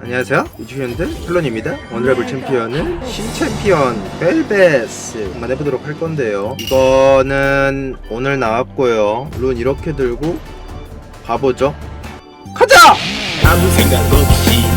안녕하세요. 이주현들 플런입니다. 오늘 해볼 챔피언은 신챔피언 벨베스 한번 해보도록 할 건데요. 이거는 오늘 나왔고요. 룬 이렇게 들고 가보죠. 가자! 아무 생각 없이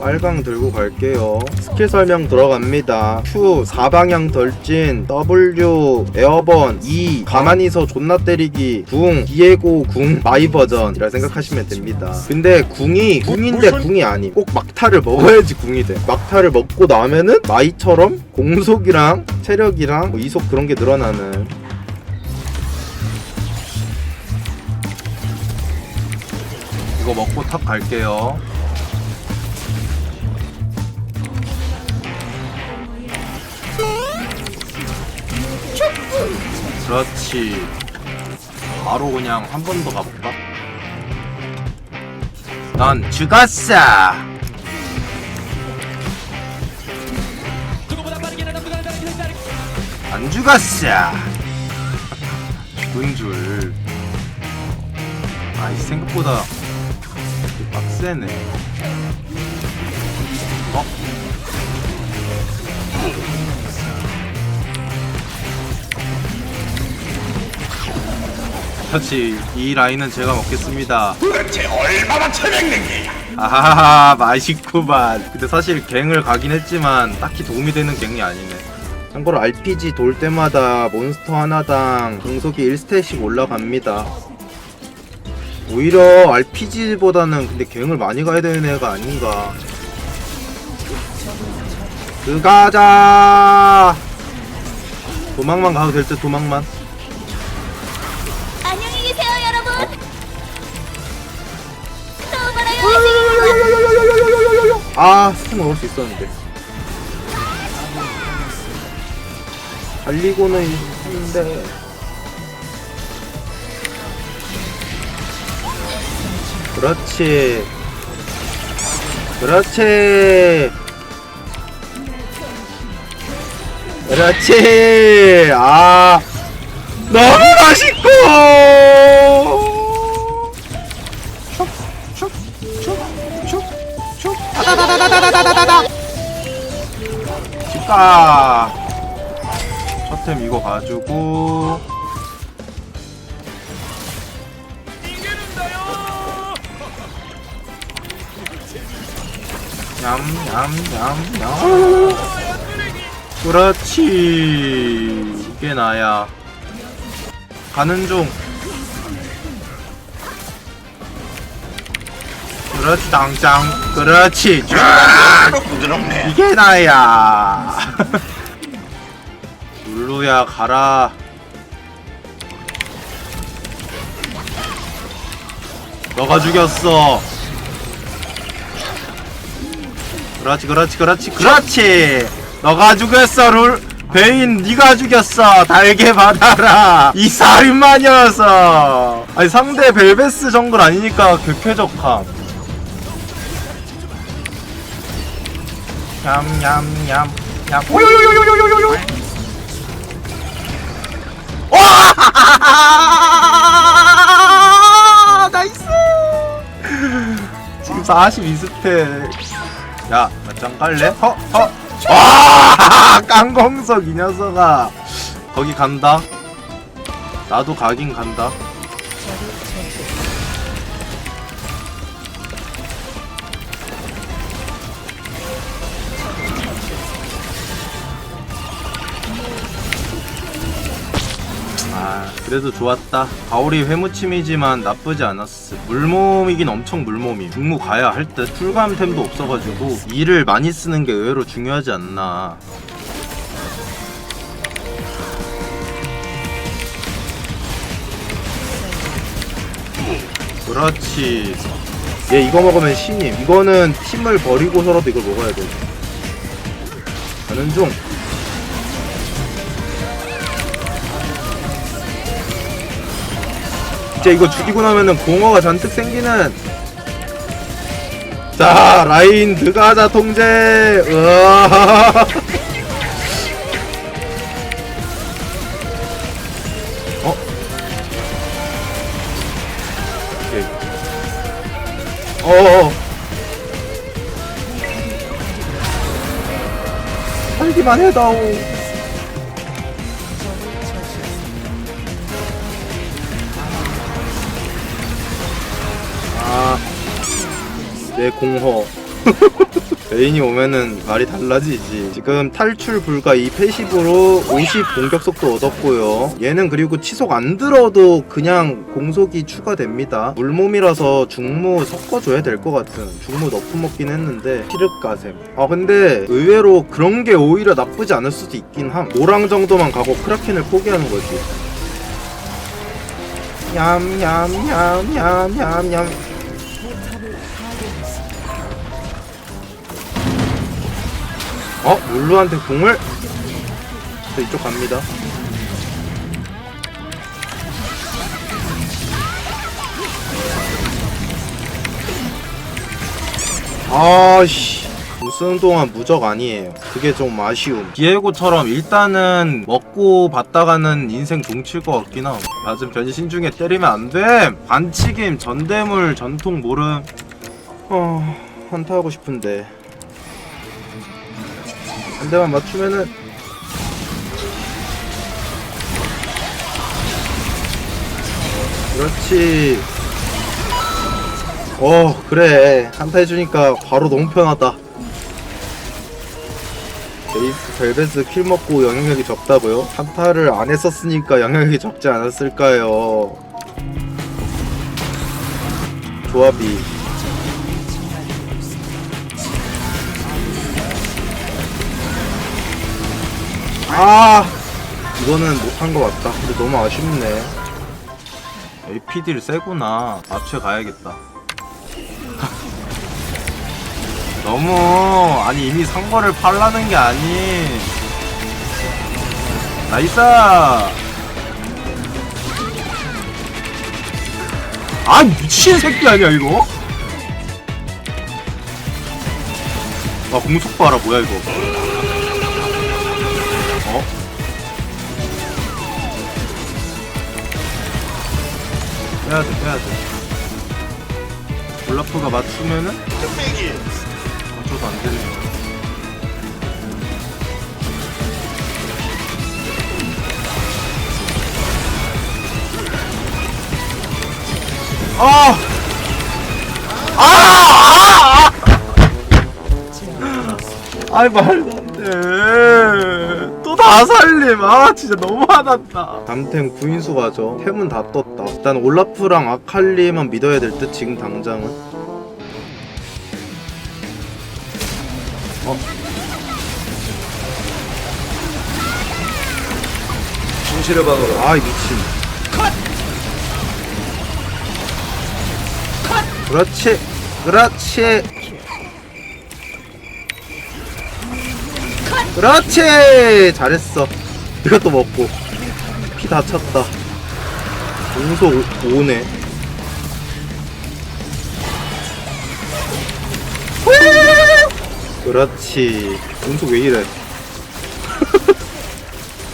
빨강 들고 갈게요. 스킬 설명 들어갑니다. Q 4방향 돌진 W 에어번 E 가만히서 존나 때리기 궁 디에고 궁 마이 버전이라 생각하시면 됩니다. 근데 궁이 궁인데 궁이 아니 꼭 막타를 먹어야지 궁이 돼. 막타를 먹고 나면은 마이처럼 공속이랑 체력이랑 뭐 이속 그런 게 늘어나는. 이거 먹고 탑 갈게요 그렇지. 바로 그냥 한 번 더 가볼까? 넌 죽었어! 안 죽었어! 죽은 줄. 아이, 생각보다 빡세네. 어? 그렇지. 이 라인은 제가 먹겠습니다. 도대체 얼마나 체맹는 게야 아하하 맛있구만. 근데 사실 갱을 가긴 했지만 딱히 도움이 되는 갱이 아니네. 참고로 RPG 돌 때마다 몬스터 하나당 공속이 1스탯씩 올라갑니다. 오히려 RPG보다는 근데 갱을 많이 가야 되는 애가 아닌가. 들어가자! 도망만 가도 될 듯 도망만 아 스팀 먹을 수 있었는데. 달리고는 있는데. 그렇지. 그렇지. 그렇지. 아 너무 맛있고 다다다다다다다다다 집가 첫템 이거 가지고 냠냠냠냠 그렇지 이게 나야 가는 중 그렇지 당장. 그렇지. 쫙 부드럽네. 이게 나야. 룰루야 가라. 너가 죽였어. 그렇지 그렇지 그렇지 그렇지. 너가 죽였어 룰. 베인 네가 죽였어. 달게 받아라. 이 살인마 녀석 아니 상대 벨베스 정글 아니니까 격쾌적함 냠냠냠 냠. 오요요요요요요요 와! 나이스! 지금 42스택 야 맞짱 깔래? 허? 허? 와! 깡공석 이 녀석아. 거기 간다. 나도 가긴 간다 그래도 좋았다. 가오리 회무침이지만 나쁘지 않았어. 물몸이긴 엄청 물몸이. 중무 가야 할 듯. 풀감템도 없어가지고 일을 많이 쓰는 게 의외로 중요하지 않나. 그렇지. 얘 이거 먹으면 신임. 이거는 팀을 버리고서라도 이걸 먹어야 돼. 가는 중 이제 이거 죽이고 나면은 공허가 잔뜩 생기는 자 라인 드가자 통제 으아 어? 오케이. 어어. 살기만 해다오. 내 공허. 메인이 오면은 말이 달라지지. 지금 탈출 불가 이 패시브로 50 공격 속도 얻었고요. 얘는 그리고 치속 안 들어도 그냥 공속이 추가됩니다. 물몸이라서 중무 섞어줘야 될 것 같은. 중무 너프 먹긴 했는데 피륵가셈. 아 근데 의외로 그런 게 오히려 나쁘지 않을 수도 있긴 함. 노랑 정도만 가고 크라켄을 포기하는 거지. 얌얌얌얌얌 어? 룰루한테 공을? 저 이쪽 갑니다. 아씨. 못 쓰는 동안 무적 아니에요. 그게 좀 아쉬움. 디에고처럼 일단은 먹고 받다가는 인생 종칠 것 같긴 함. 맞음 변신 중에 때리면 안 돼. 반치김, 전대물, 전통 모름. 어, 한타하고 싶은데. 한 대만 맞추면은 그렇지. 어 그래. 한타 해주니까 바로 너무 편하다. 베이스 벨벳스 킬 먹고 영향력이 적다고요? 한타를 안 했었으니까 영향력이 적지 않았을까요? 조합이 아. 이거는 못한 것 같다. 근데 너무 아쉽네. APD를 세구나. 앞에 가야겠다. 너무 아니 이미 산 거를 팔라는 게 아니. 나이스! 아 미친 새끼 아니야 이거? 아 공속 봐라 뭐야 이거 빼야돼 빼야돼 올라프가 맞추면은 맞춰도 안되네 아! 아! 아! 아! 아이 말도 안돼 또 다 살림. 아 진짜 너무 화났다. 담템 구인수 가죠 템은 다 떴다. 일단 올라프랑 아칼리만 믿어야 될 듯 지금 당장은. 어? 진실의 방으로 아이 미친. 그렇지. 그렇지 그렇지! 잘했어. 이것도 먹고. 피 다 찼다. 공소 5네. 그렇지. 공속 왜 이래?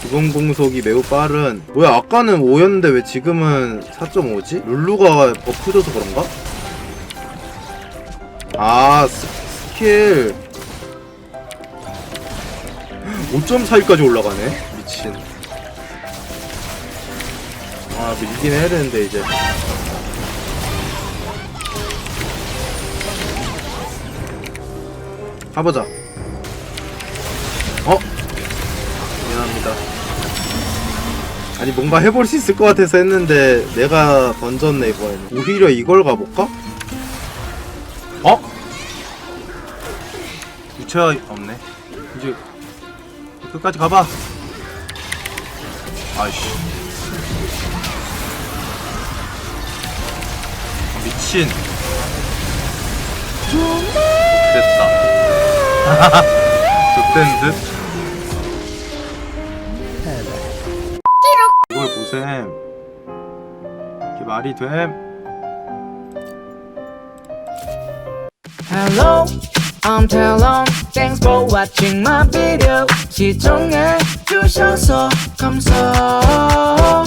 기본 공속이 매우 빠른. 뭐야 아까는 5였는데 왜 지금은 4.5지? 룰루가 버프 줘서 그런가? 아 스, 스킬 5.42까지 올라가네 미친 아 밀긴 해야 되는데 이제 가보자 어? 미안합니다 아니 뭔가 해볼 수 있을 것 같아서 했는데 내가 던졌네 이번엔 오히려 이걸 가볼까? 어? 유체가 없네 이제 끝까지 가봐. 아이씨. 아, 미친. 됐다. 좋댄 듯? 이걸 보셈. 이게 말이 됨. Hello, I'm Talon. Thanks for watching my video. 시청해 주셔서 감사.